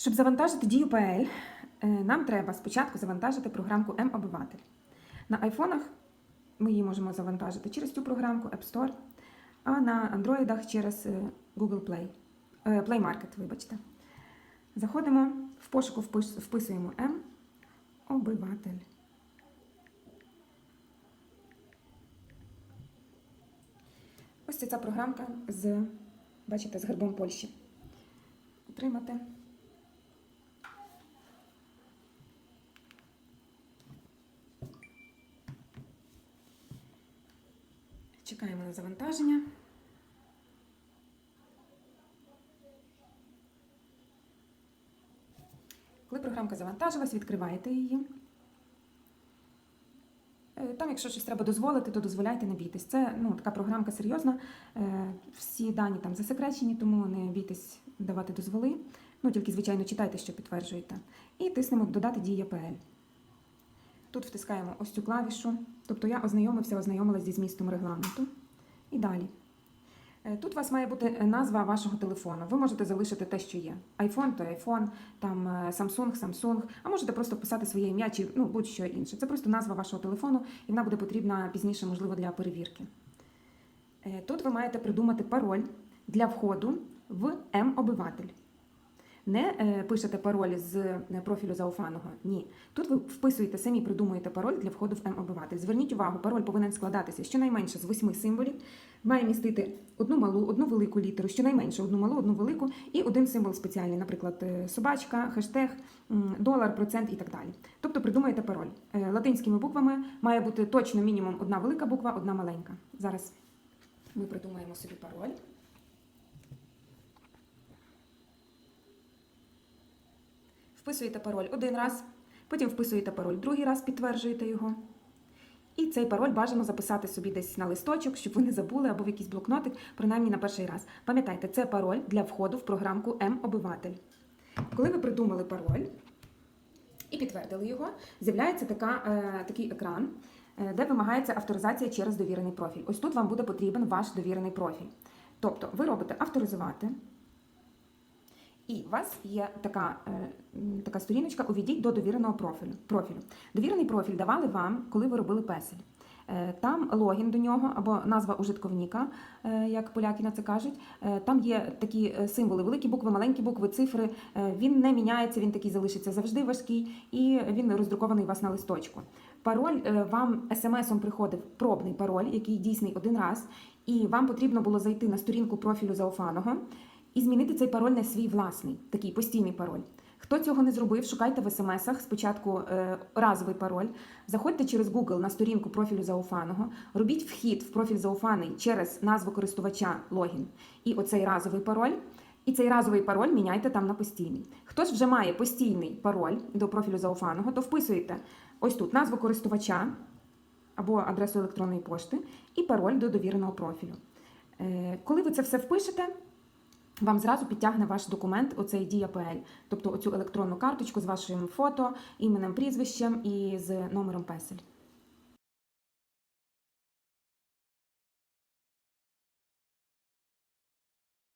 Щоб завантажити дію PL, е, нам треба спочатку завантажити програмку М-Обиватель. На айфонах ми її можемо завантажити через цю програмку App Store, а на андроїдах через е, Google Play. Е, Play Market, вибачте. Заходимо в пошуку, вписуємо М-Обиватель. Ось ця програмка з, бачите, з гербом Польщі. Отримати. Чекаємо на завантаження. Коли програмка завантажилась, відкриваєте її. Е, Там, якщо щось треба дозволити, то дозволяйте, не бійтесь. Це ну, така програмка серйозна. Е, Всі дані там засекречені, тому не бійтесь давати дозволи. Ну, тільки, звичайно, читайте, що підтверджуєте. І тиснемо Додати дії APL. Тут втискаємо ось цю клавішу. Тобто я ознайомився, ознайомилась зі змістом регламенту. І далі. Е, Тут у вас має бути е, назва вашого телефону. Ви можете залишити те, що є. iPhone то iPhone, там е, Samsung, Samsung, а можете просто вписати своє ім'я чи ну, будь-що інше. Це просто назва вашого телефону, і вона буде потрібна пізніше, можливо, для перевірки. Тут ви маєте придумати пароль для входу в М-обиватель. Не е, пишете пароль з е, профілю зауфаного. Ні. Тут ви вписуєте самі, придумуєте пароль для входу в М-обиватель. Зверніть увагу, пароль повинен складатися щонайменше з восьми символів. Має містити одну малу, одну велику літеру, щонайменше одну малу, одну велику і один символ спеціальний, наприклад, е, собачка, хештег, долар, процент і так далі. Тобто придумаєте пароль. Латинськими буквами має бути точно мінімум одна велика буква, одна маленька. Зараз ми придумаємо собі пароль. Вписуєте пароль один раз, потім вписуєте пароль другий раз, підтверджуєте його. І цей пароль бажано записати собі десь на листочок, щоб ви не забули, або в якийсь блокнотик, принаймні на перший раз. Пам'ятайте, це пароль для входу в програмку М-Обиватель. Коли ви придумали пароль і підтвердили його, з'являється така, е, такий екран, е, де вимагається авторизація через довірений профіль. Ось тут вам буде потрібен ваш довірений профіль. Тобто ви робите авторизувати. І у вас є така, е, така сторіночка Увійдіть до довіреного профілю. профілю. Довірений профіль давали вам, коли ви робили песель. Е, Там логін до нього або назва ужитковника, е, як поляки на це кажуть. Там є такі символи: великі букви, маленькі букви, цифри. Він не міняється, він такий залишиться завжди важкий, і він роздрукований у вас на листочку. Пароль вам смс-ом приходив пробний пароль, який дійсний один раз, і вам потрібно було зайти на сторінку профілю Зауфаного і змінити цей пароль на свій власний, такий постійний пароль. Хто цього не зробив, шукайте в смс-ах спочатку е, разовий пароль. Заходьте через Google на сторінку профілю Зауфаного, робіть вхід в профіль Зауфаний через назву користувача логін і оцей разовий пароль. І цей разовий пароль міняйте там на постійний. Хто ж вже має постійний пароль до профілю Зауфаного, то вписуєте ось тут назву користувача або адресу електронної пошти і пароль до довіреного профілю. Е, Коли ви це все впишете, вам зразу підтягне ваш документ, оцей Дія ПЛ, тобто оцю електронну карточку з вашим фото, іменем, прізвищем і з номером песель.